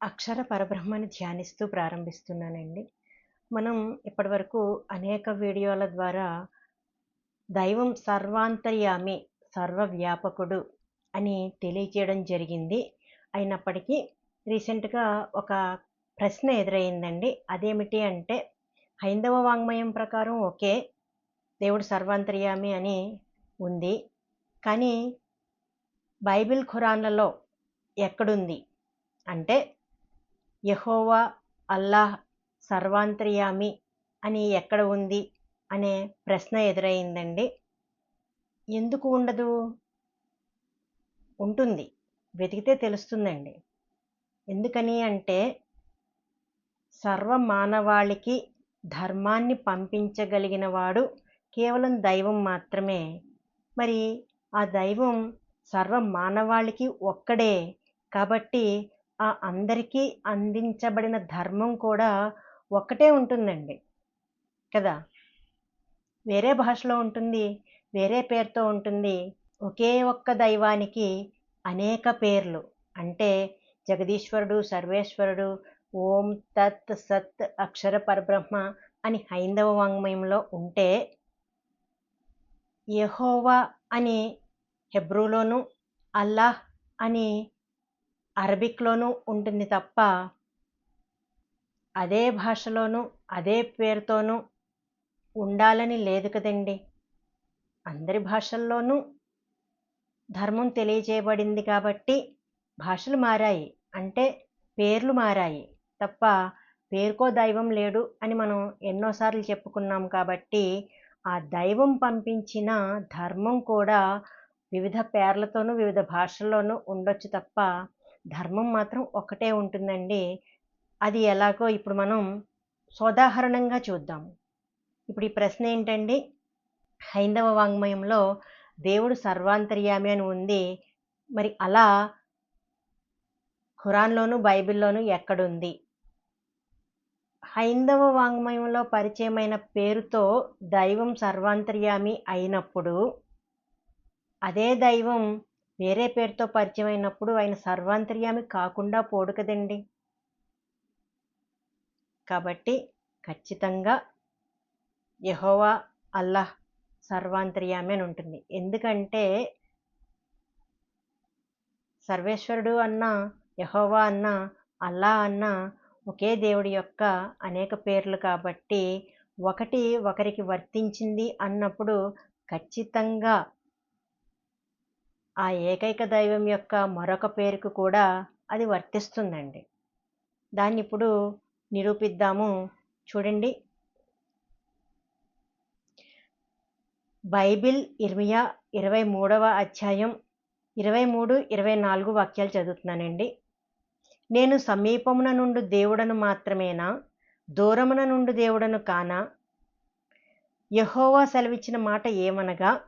అక్షర పరబ్రహ్మని ధ్యానిస్తూ ప్రారంభిస్తున్నానండి. మనం ఇప్పటివరకు అనేక వీడియోల ద్వారా దైవం సర్వాంతర్యామి సర్వవ్యాపకుడు అని తెలియజేయడం జరిగింది. అయినప్పటికీ రీసెంట్గా ఒక ప్రశ్న ఎదురైందండి. అదేమిటి అంటే హైందవ వాంగ్మయం ప్రకారం ఓకే దేవుడు సర్వాంతర్యామి అని ఉంది. కానీ బైబిల్ ఖురాన్లలో ఎక్కడుంది? అంటే యహోవా అల్లాహ్ సర్వాంతర్యామి అని ఎక్కడ ఉంది అనే ప్రశ్న ఎదురైందండి. ఎందుకు ఉండదు? ఉంటుంది. వెతికితే తెలుస్తుందండి. ఎందుకని అంటే సర్వ మానవాళికి ధర్మాన్ని పంపించగలిగిన వాడు కేవలం దైవం మాత్రమే. మరి ఆ దైవం సర్వ మానవాళికి ఒక్కడే కాబట్టి ఆ అందరికీ అందించబడిన ధర్మం కూడా ఒక్కటే ఉంటుందండి. కదా? వేరే భాషలో ఉంటుంది వేరే పేరుతో ఉంటుంది. ఒకే ఒక్క దైవానికి అనేక పేర్లు. అంటే జగదీశ్వరుడు సర్వేశ్వరుడు ఓం తత్ సత్ అక్షర పరబ్రహ్మ అని హైందవ వాంగ్మయంలో ఉంటే యహోవా అని హెబ్రూలోను అల్లాహ్ అని అరబిక్లోనూ ఉంటుంది తప్ప అదే భాషలోనూ అదే పేరుతోనూ ఉండాలని లేదు కదండి. అందరి భాషల్లోనూ ధర్మం తెలియజేయబడింది కాబట్టి భాషలు మారాయి అంటే పేర్లు మారాయి తప్ప పేరుకో దైవం లేడు అని మనం ఎన్నోసార్లు చెప్పుకున్నాం కాబట్టి ఆ దైవం పంపించిన ధర్మం కూడా వివిధ పేర్లతోనూ వివిధ భాషల్లోనూ ఉండొచ్చు తప్ప ధర్మం మాత్రం ఒకటే ఉంటుందండి. అది ఎలాగో ఇప్పుడు మనం సోదాహరణంగా చూద్దాం. ఇప్పుడు ఈ ప్రశ్న ఏంటండి? హైందవ వాంగ్మయంలో దేవుడు సర్వాంతర్యామి అని ఉంది. మరి అలా ఖురాన్లోను బైబిల్లోను ఎక్కడుంది? హైందవ వాంగ్మయంలో పరిచయమైన పేరుతో దైవం సర్వాంతర్యామి అయినప్పుడు అదే దైవం వేరే పేరుతో పరిచయం అయినప్పుడు ఆయన సర్వాంతర్యామి కాకుండా పోడు కదండి కాబట్టి ఖచ్చితంగా యహోవా అల్లాహ్ సర్వాంతర్యామి అని ఉంటుంది. ఎందుకంటే సర్వేశ్వరుడు అన్న యహోవా అన్న అల్లా అన్న ఒకే దేవుడి యొక్క అనేక పేర్లు కాబట్టి ఒకటి ఒకరికి వర్తించింది అన్నప్పుడు ఖచ్చితంగా ఆ ఏకైక దైవం యొక్క మరొక పేరుకు కూడా అది వర్తిస్తుందండి. దాన్ని ఇప్పుడు నిరూపిద్దాము. చూడండి. బైబిల్ ఇర్మియా ఇరవై మూడవ అధ్యాయం ఇరవై మూడు ఇరవై నాలుగు వాక్యాలు చదువుతున్నానండి. నేను సమీపమున నుండి దేవుడను మాత్రమేనా? దూరమున నుండి దేవుడను కానా? యహోవా సెలవిచ్చిన మాట ఏమనగా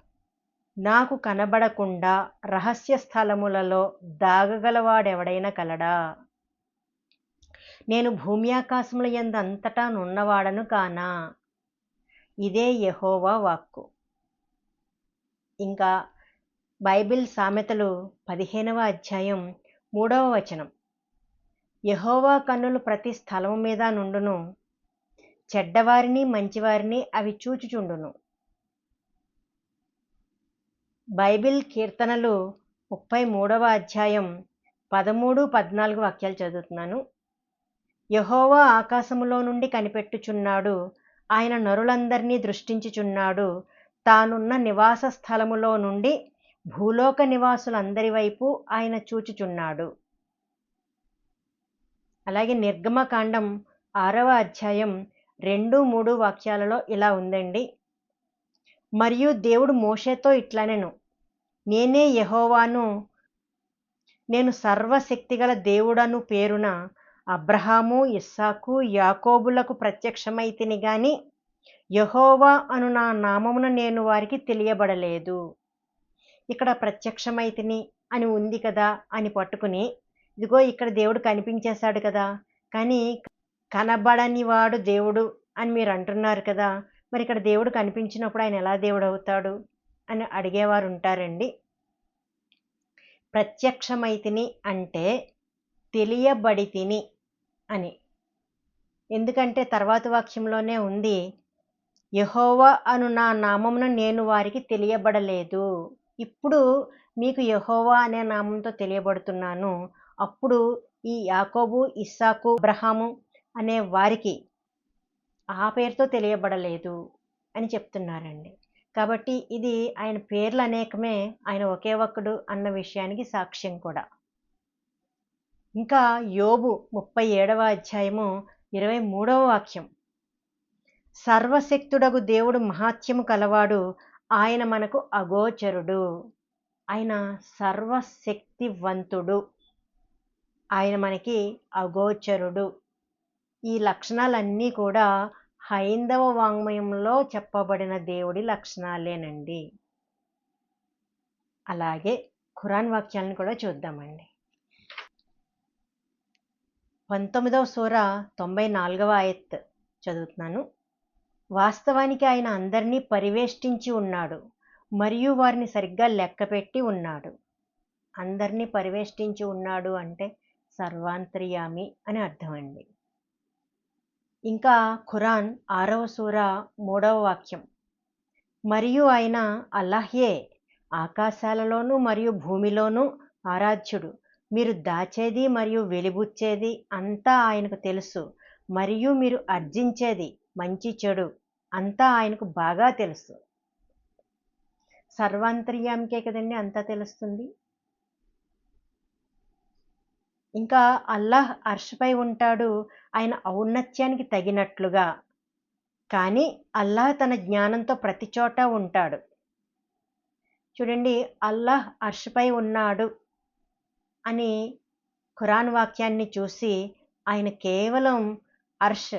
నాకు కనబడకుండా రహస్య స్థలములలో దాగగలవాడెవడైనా కలడా? నేను భూమి ఆకాశముల ఎందు అంతటా నున్నవాడను కానా? ఇదే యహోవా వాక్కు. ఇంకా బైబిల్ సామెతలు పదిహేనవ అధ్యాయం మూడవ వచనం. యహోవా కన్నులు ప్రతి స్థలము మీద నుండును చెడ్డవారిని మంచివారిని అవి చూచుచుండును. బైబిల్ కీర్తనలు ముప్పై మూడవ అధ్యాయం పదమూడు పద్నాలుగు వాక్యాలు చదువుతున్నాను. యహోవా ఆకాశములో నుండి కనిపెట్టుచున్నాడు. ఆయన నరులందరినీ దృష్టించుచున్నాడు. తానున్న నివాస స్థలములో నుండి భూలోక నివాసులందరి వైపు ఆయన చూచుచున్నాడు. అలాగే నిర్గమకాండం ఆరవ అధ్యాయం రెండు మూడు వాక్యాలలో ఇలా ఉందండి. మరియు దేవుడు మోషేతో ఇట్లనెను నేనే యహోవాను నేను సర్వశక్తిగల దేవుడను పేరున అబ్రహాము ఇస్సాకు యాకోబులకు ప్రత్యక్షమైతిని గాని యహోవా అను నా నామమున నేను వారికి తెలియబడలేదు. ఇక్కడ ప్రత్యక్షమైతిని అని ఉంది కదా అని పట్టుకుని ఇదిగో ఇక్కడ దేవుడు కనిపించేశాడు కదా కానీ కనబడని వాడు దేవుడు అని మీరు అంటున్నారు కదా మరి ఇక్కడ దేవుడు కనిపించినప్పుడు ఆయన ఎలా దేవుడు అవుతాడు అని అడిగేవారు ఉంటారండి ప్రత్యక్షమైతిని అంటే తెలియబడి తిని అని. ఎందుకంటే తర్వాత వాక్యంలోనే ఉంది యహోవా అను నా నామమును నేను వారికి తెలియబడలేదు. ఇప్పుడు మీకు యహోవా అనే నామంతో తెలియబడుతున్నాను. అప్పుడు ఈ యాకోబు ఇస్సాకు అబ్రహాము అనే వారికి ఆ పేరుతో తెలియబడలేదు అని చెప్తున్నారండి. కాబట్టి ఇది ఆయన పేర్లు అనేకమే ఆయన ఒకే ఒక్కడు అన్న విషయానికి సాక్ష్యం కూడా. ఇంకా యోబు ముప్పై ఏడవ అధ్యాయము ఇరవై మూడవ వాక్యం. సర్వశక్తుడగు దేవుడు మహాత్యము కలవాడు ఆయన మనకు అగోచరుడు. ఆయన సర్వశక్తివంతుడు. ఆయన మనకి అగోచరుడు. ఈ లక్షణాలన్నీ కూడా హైందవ వాంగ్మయంలో చెప్పబడిన దేవుడి లక్షణాలేనండి. అలాగే ఖురాన్ వాక్యాలను కూడా చూద్దామండి. పంతొమ్మిదవ సూర తొంభై నాలుగవ ఆయత్ చదువుతున్నాను. వాస్తవానికి ఆయన అందరినీ పరివేష్టించి ఉన్నాడు మరియు వారిని సరిగ్గా లెక్కపెట్టి ఉన్నాడు. అందరినీ పరివేష్టించి ఉన్నాడు అంటే సర్వాంతర్యామి అని అర్థం అండి ఇంకా ఖురాన్ ఆరవ సూర మూడవ వాక్యం. మరియు ఆయన అల్లాహ్యే ఆకాశాలలోనూ మరియు భూమిలోనూ ఆరాధ్యుడు. మీరు దాచేది మరియు వెలిబుచ్చేది అంతా ఆయనకు తెలుసు. మరియు మీరు అర్జించేది మంచి చెడు అంతా ఆయనకు బాగా తెలుసు. సర్వాంతర్యామికే కదండి అంతా తెలుస్తుంది? ఇంకా అల్లాహ్ అర్షపై ఉంటాడు. ఆయన ఔన్నత్యానికి తగినట్లుగా. కానీ అల్లాహ్ తన జ్ఞానంతో ప్రతి చోట ఉంటాడు. చూడండి అల్లాహ్ అర్షపై ఉన్నాడు అని ఖురాన్ వాక్యాన్ని చూసి ఆయన కేవలం అర్ష్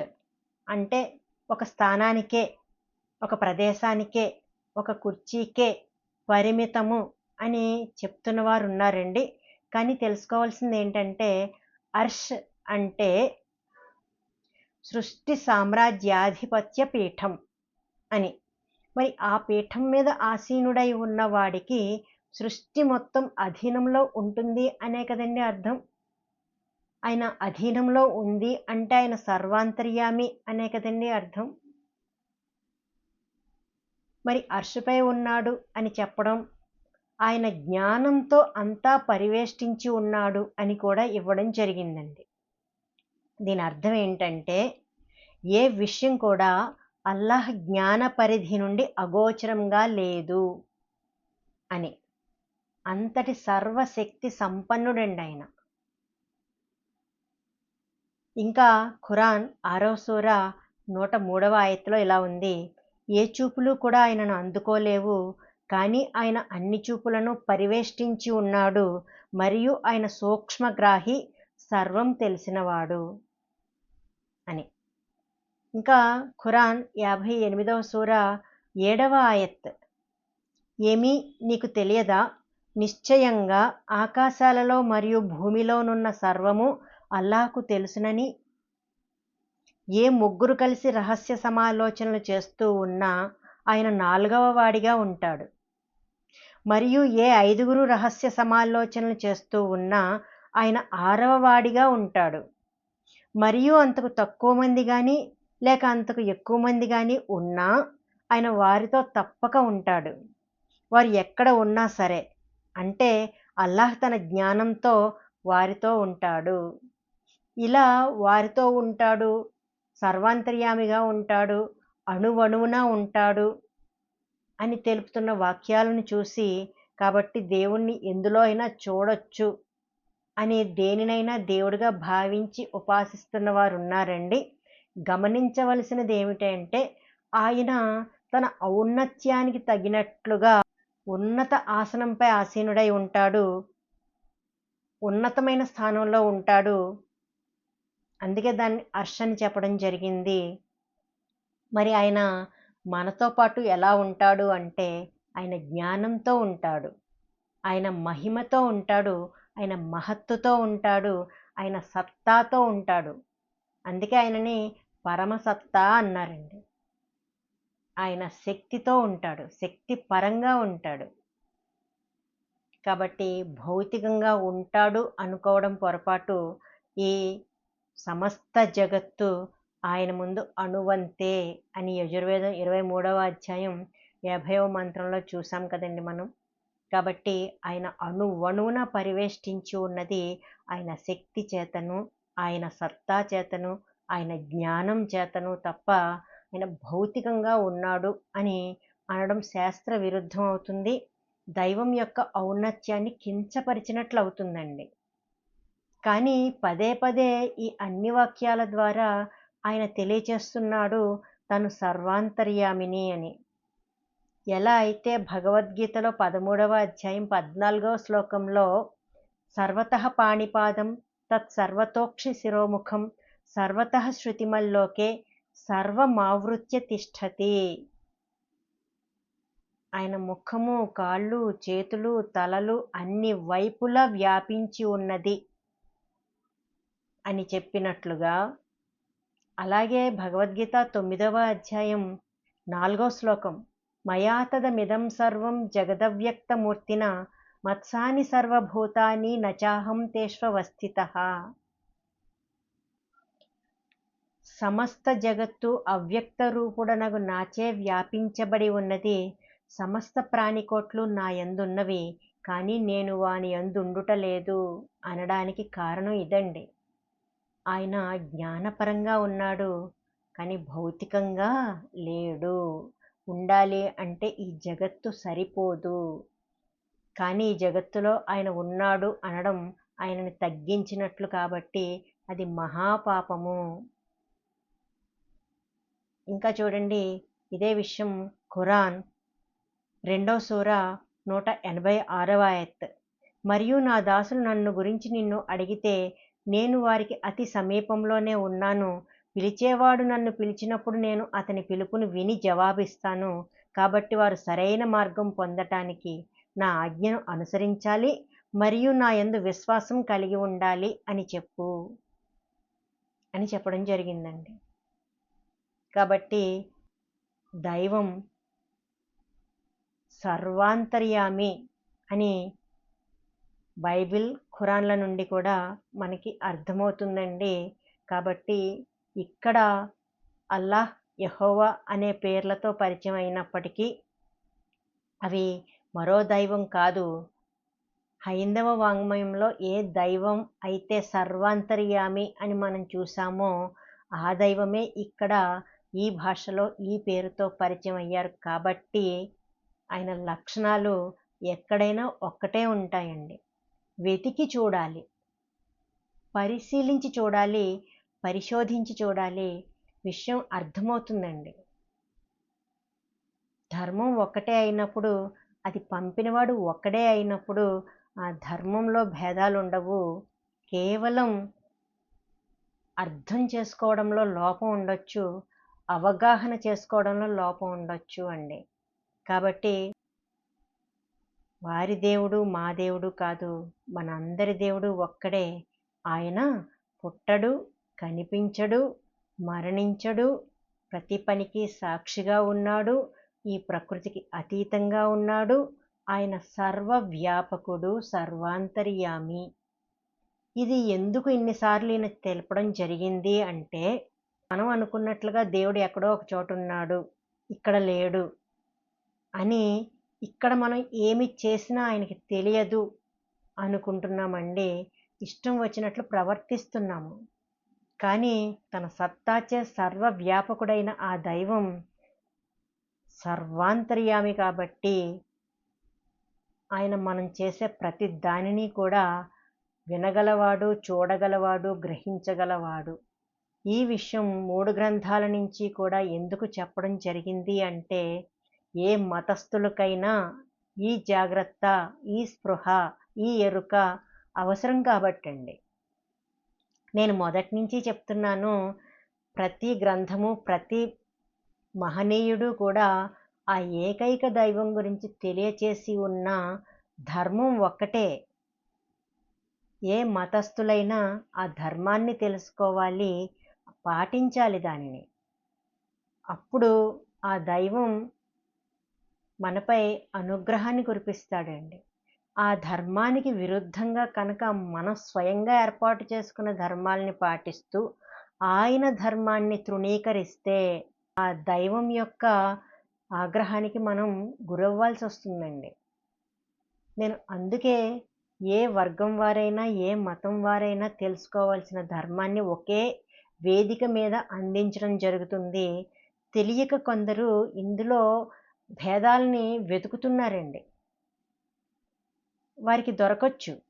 అంటే ఒక స్థానానికే ఒక ప్రదేశానికే ఒక కుర్చీకే పరిమితము అని చెప్తున్న వారు ఉన్నారండి కానీ తెలుసుకోవాల్సింది ఏంటంటే అర్ష్ అంటే సృష్టి సామ్రాజ్యాధిపత్య పీఠం అని. మరి ఆ పీఠం మీద ఆసీనుడై ఉన్నవాడికి సృష్టి మొత్తం అధీనంలో ఉంటుంది అనే కదండి అర్థం? ఆయన అధీనంలో ఉంది అంటే ఆయన సర్వాంతర్యామి అనే కదండి అర్థం? మరి అర్షుపై ఉన్నాడు అని చెప్పడం ఆయన జ్ఞానంతో అంతా పరివేష్టించి ఉన్నాడు అని కూడా ఇవ్వడం జరిగిందండి. దీని అర్థం ఏంటంటే ఏ విషయం కూడా అల్లాహ్ జ్ఞాన పరిధి నుండి అగోచరంగా లేదు అని. అంతటి సర్వశక్తి సంపన్నుడండి ఆయన. ఇంకా ఖురాన్ ఆరో సూర నూట మూడవ ఆయతలో ఇలా ఉంది ఏ చూపులు కూడా ఆయనను అందుకోలేవు కానీ ఆయన అన్ని చూపులను పరివేష్టించి ఉన్నాడు. మరియు ఆయన సూక్ష్మగ్రాహి సర్వం తెలిసినవాడు. అని. ఇంకా ఖురాన్ యాభై ఎనిమిదవ సూర ఏడవ ఆయత్. ఏమీ నీకు తెలియదా? నిశ్చయంగా ఆకాశాలలో మరియు భూమిలోనున్న సర్వము అల్లాహకు తెలుసునని. ఏ ముగ్గురు కలిసి రహస్య సమాలోచనలు చేస్తూ ఉన్నా ఆయన నాలుగవ వాడిగా ఉంటాడు. మరియు ఏ ఐదుగురు రహస్య సమాలోచనలు చేస్తూ ఉన్నా ఆయన ఆరవ వాడిగా ఉంటాడు. మరియు అంతకు తక్కువ మంది కానీ లేక అంతకు ఎక్కువ మంది కానీ ఉన్నా ఆయన వారితో తప్పక ఉంటాడు. వారు ఎక్కడ ఉన్నా సరే అంటే అల్లాహ్ తన జ్ఞానంతో వారితో ఉంటాడు. ఇలా వారితో ఉంటాడు సర్వాంతర్యామిగా ఉంటాడు అణువణువున ఉంటాడు అని తెలుపుతున్న వాక్యాలను చూసి కాబట్టి దేవుణ్ణి ఎందులో అయినా చూడొచ్చు అని దేనినైనా దేవుడిగా భావించి ఉపాసిస్తున్న వారు ఉన్నారండి గమనించవలసినది ఏమిటంటే ఆయన తన ఔన్నత్యానికి తగినట్లుగా ఉన్నత ఆసనంపై ఆసీనుడై ఉంటాడు. ఉన్నతమైన స్థానంలో ఉంటాడు. అందుకే దాన్ని అర్ష్ అని చెప్పడం జరిగింది. మరి ఆయన మనతో పాటు ఎలా ఉంటాడు అంటే ఆయన జ్ఞానంతో ఉంటాడు. ఆయన మహిమతో ఉంటాడు. ఆయన మహత్తుతో ఉంటాడు. ఆయన సత్తాతో ఉంటాడు. అందుకే ఆయనని పరమసత్తా అన్నారండి. ఆయన శక్తితో ఉంటాడు. శక్తి పరంగా ఉంటాడు. కాబట్టి భౌతికంగా ఉంటాడు అనుకోవడం పొరపాటు ఈ సమస్త జగత్తు ఆయన ముందు అణువంతే అని యజుర్వేదం ఇరవై మూడవ అధ్యాయం యాభైవ మంత్రంలో చూసాం కదండి మనం. కాబట్టి ఆయన అణువణువున పరివేష్టించి ఉన్నది ఆయన శక్తి చేతను ఆయన సత్తా చేతను ఆయన జ్ఞానం చేతను తప్ప ఆయన భౌతికంగా ఉన్నాడు అని అనడం శాస్త్ర విరుద్ధం అవుతుంది. దైవం యొక్క ఔన్నత్యాన్ని కించపరిచినట్లు అవుతుందండి. కానీ పదే పదే ఈ అన్ని వాక్యాల ద్వారా ఆయన తెలియచేస్తున్నాడు తను సర్వాంతర్యామిని అని. ఎలా అయితే భగవద్గీతలో పదమూడవ అధ్యాయం పద్నాలుగవ శ్లోకంలో సర్వత పాణిపాదం తత్ సర్వతోక్షి శిరోముఖం సర్వత శృతిమల్లోకే సర్వమావృత్య తిష్టతి. ఆయన ముఖము కాళ్ళు చేతులు తలలు అన్ని వైపులా వ్యాపించి ఉన్నది అని చెప్పినట్లుగా అలాగే భగవద్గీత తొమ్మిదవ అధ్యాయం నాలుగో శ్లోకం. మయాతదమిదం సర్వం జగదవ్యక్తమూర్తిన మత్సాని సర్వభూతాని నచాహం తేష్వస్థిత సమస్త జగత్తు అవ్యక్త రూపుడనగు నాచే వ్యాపించబడి ఉన్నది. సమస్త ప్రాణికోట్లు నా యందున్నవి కానీ నేను వాని యందుండుట లేదు అనడానికి కారణం ఇదండి. ఆయన జ్ఞానపరంగా ఉన్నాడు కానీ భౌతికంగా లేడు. ఉండాలి అంటే ఈ జగత్తు సరిపోదు. కానీ ఈ జగత్తులో ఆయన ఉన్నాడు అనడం ఆయనని తగ్గించినట్లు కాబట్టి అది మహాపాపము. ఇంకా చూడండి ఇదే విషయం ఖురాన్ రెండవ సూర నూట ఎనభై ఆరవ ఆయత్. మరియు నా దాసులు నన్ను గురించి నిన్ను అడిగితే నేను వారికి అతి సమీపంలోనే ఉన్నాను. పిలిచేవాడు నన్ను పిలిచినప్పుడు నేను అతని పిలుపును విని జవాబిస్తాను. కాబట్టి వారు సరైన మార్గం పొందటానికి నా ఆజ్ఞను అనుసరించాలి మరియు నా యందు విశ్వాసం కలిగి ఉండాలి అని చెప్పు. అని చెప్పడం జరిగిందండి. కాబట్టి దైవం సర్వాంతర్యామి అని బైబిల్ ఖురాన్ల నుండి కూడా మనకి అర్థమవుతుందండి. కాబట్టి ఇక్కడ అల్లాహ్ యహోవా అనే పేర్లతో పరిచయం అయినప్పటికీ అవి మరో దైవం కాదు. హైందవ వాంగ్మయంలో ఏ దైవం అయితే సర్వాంతర్యామి అని మనం చూసామో ఆ దైవమే ఇక్కడ ఈ భాషలో ఈ పేరుతో పరిచయం అయ్యారు. కాబట్టి ఆయన లక్షణాలు ఎక్కడైనా ఒక్కటే ఉంటాయండి. వెతికి చూడాలి. పరిశీలించి చూడాలి. పరిశోధించి చూడాలి. విషయం అర్థమవుతుందండి. ధర్మం ఒక్కటే అయినప్పుడు అది పంపినవాడు ఒక్కడే అయినప్పుడు ఆ ధర్మంలో భేదాలు ఉండవు కేవలం అర్థం చేసుకోవడంలో లోపం ఉండొచ్చు. అవగాహన చేసుకోవడంలో లోపం ఉండొచ్చు అండి. కాబట్టి వారి దేవుడు మా దేవుడు కాదు. మన అందరి దేవుడు ఒక్కడే. ఆయన పుట్టడు కనిపించడు మరణించడు ప్రతి పనికి సాక్షిగా ఉన్నాడు ఈ ప్రకృతికి అతీతంగా ఉన్నాడు. ఆయన సర్వవ్యాపకుడు సర్వాంతర్యామి. ఇది ఎందుకు ఇన్నిసార్లు ఈయన తెలపడం జరిగింది అంటే మనం అనుకున్నట్లుగా దేవుడు ఎక్కడో ఒక చోట ఉన్నాడు ఇక్కడ లేడు అని ఇక్కడ మనం ఏమి చేసినా ఆయనకి తెలియదు అనుకుంటున్నామండి. ఇష్టం వచ్చినట్లు ప్రవర్తిస్తున్నాము. కానీ తన సత్తాచే సర్వవ్యాపకుడైన ఆ దైవం సర్వాంతర్యామి కాబట్టి ఆయన మనం చేసే ప్రతి దానిని కూడా వినగలవాడు చూడగలవాడు గ్రహించగలవాడు. ఈ విషయం మూడు గ్రంథాల నుంచి కూడా ఎందుకు చెప్పడం జరిగింది అంటే ఏ మతస్థులకైనా ఈ జాగ్రత్త ఈ స్పృహ ఈ ఎరుక అవసరం కాబట్టండి. నేను మొదటి నుంచి చెప్తున్నాను ప్రతి గ్రంథము ప్రతి మహనీయుడు కూడా ఆ ఏకైక దైవం గురించి తెలియచేసి ఉన్న ధర్మం ఒక్కటే. ఏ మతస్థులైనా ఆ ధర్మాన్ని తెలుసుకోవాలి పాటించాలి దానిని. అప్పుడు ఆ దైవం మనపై అనుగ్రహాన్ని కురిపిస్తాడండి. ఆ ధర్మానికి విరుద్ధంగా కనుక మనం స్వయంగా ఏర్పాటు చేసుకున్న ధర్మాల్ని పాటిస్తూ ఆయన ధర్మాన్ని తృణీకరిస్తే ఆ దైవం యొక్క ఆగ్రహానికి మనం గురవ్వాల్సి వస్తుందండి. నేను అందుకే ఏ వర్గం వారైనా ఏ మతం వారైనా తెలుసుకోవాల్సిన ధర్మాన్ని ఒకే వేదిక మీద అందించడం జరుగుతుంది. తెలియక కొందరు ఇందులో భేదాలని వెతుకుతున్నారండి. వారికి దొరకచ్చు.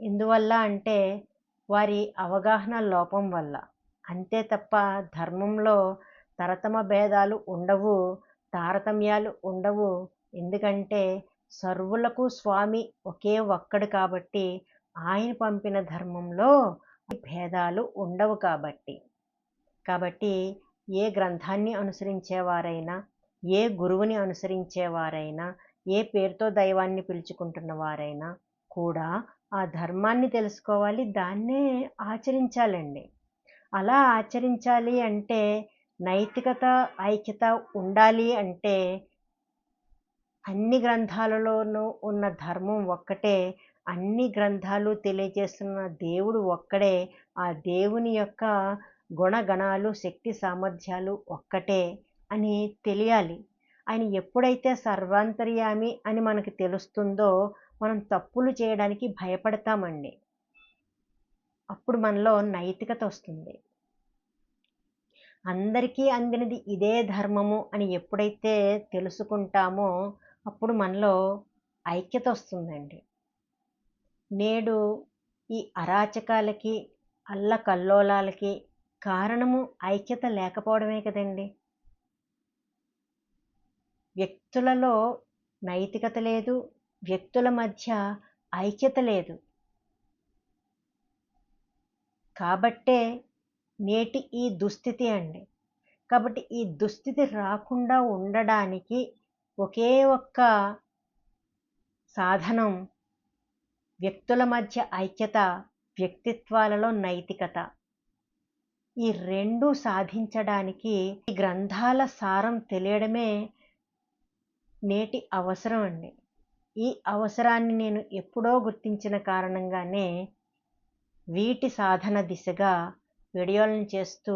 ఎందువల్ల అంటే వారి అవగాహన లోపం వల్ల. అంతే తప్ప ధర్మంలో తరతమ భేదాలు ఉండవు తారతమ్యాలు ఉండవు. ఎందుకంటే సర్వులకు స్వామి ఒకే ఒక్కడు కాబట్టి ఆయన పంపిన ధర్మంలో భేదాలు ఉండవు కాబట్టి. కాబట్టి ఏ గ్రంథాన్ని అనుసరించేవారైనా ఏ గురువుని అనుసరించేవారైనా ఏ పేరుతో దైవాన్ని పిలుచుకుంటున్న వారైనా కూడా ఆ ధర్మాన్ని తెలుసుకోవాలి దాన్నే ఆచరించాలండి. అలా ఆచరించాలి అంటే నైతికత ఐక్యత ఉండాలి అంటే అన్ని గ్రంథాలలోనూ ఉన్న ధర్మం ఒక్కటే అన్ని గ్రంథాలు తెలియజేస్తున్న దేవుడు ఒక్కడే ఆ దేవుని యొక్క గుణగణాలు శక్తి సామర్థ్యాలు ఒక్కటే. అని తెలియాలి. ఆయన ఎప్పుడైతే సర్వాంతర్యామి అని మనకు తెలుస్తుందో మనం తప్పులు చేయడానికి భయపడతామండి. అప్పుడు మనలో నైతికత వస్తుంది. అందరికీ అందినది ఇదే ధర్మము అని ఎప్పుడైతే తెలుసుకుంటామో అప్పుడు మనలో ఐక్యత వస్తుందండి. నేడు ఈ అరాచకాలకి అల్లకల్లోలాలకి కారణము ఐక్యత లేకపోవడమే కదండి. వ్యక్తులలో నైతికత లేదు వ్యక్తుల మధ్య ఐక్యత లేదు. కాబట్టే నేటి ఈ దుస్థితి అండి. కాబట్టి ఈ దుస్థితి రాకుండా ఉండడానికి ఒకే ఒక్క సాధనం వ్యక్తుల మధ్య ఐక్యత వ్యక్తిత్వాలలో నైతికత. ఈ రెండు సాధించడానికి ఈ గ్రంథాల సారం తెలియడమే నేటి అవసరం అండి. ఈ అవసరాన్ని నేను ఎప్పుడో గుర్తించిన కారణంగానే వీటి సాధన దిశగా వీడియోలను చేస్తూ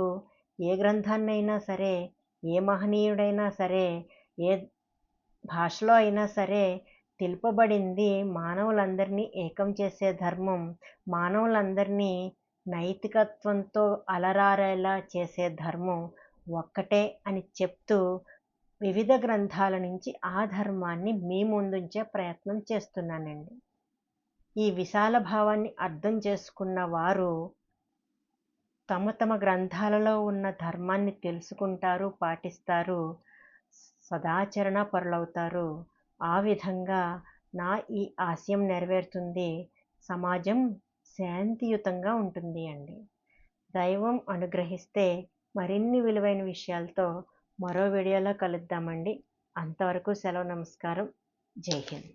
ఏ గ్రంథాన్నైనా సరే ఏ మహనీయుడైనా సరే ఏ భాషలో అయినా సరే తెలుపబడింది మానవులందరినీ ఏకం చేసే ధర్మం మానవులందరినీ నైతికత్వంతో అలరారేలా చేసే ధర్మం ఒక్కటే అని చెప్తూ వివిధ గ్రంథాల నుంచి ఆ ధర్మాన్ని మీ ముందుంచే ప్రయత్నం చేస్తున్నానండి. ఈ విశాల భావాన్ని అర్థం చేసుకున్న వారు తమ తమ గ్రంథాలలో ఉన్న ధర్మాన్ని తెలుసుకుంటారు పాటిస్తారు సదాచరణ పరులవుతారు. ఆ విధంగా నా ఈ ఆశయం నెరవేరుతుంది. సమాజం శాంతియుతంగా ఉంటుంది అండి దైవం అనుగ్రహిస్తే మరిన్ని విలువైన విషయాలతో మరో వీడియోలో కలుద్దామండి. అంతవరకు సెలవు నమస్కారం. జై హింద్.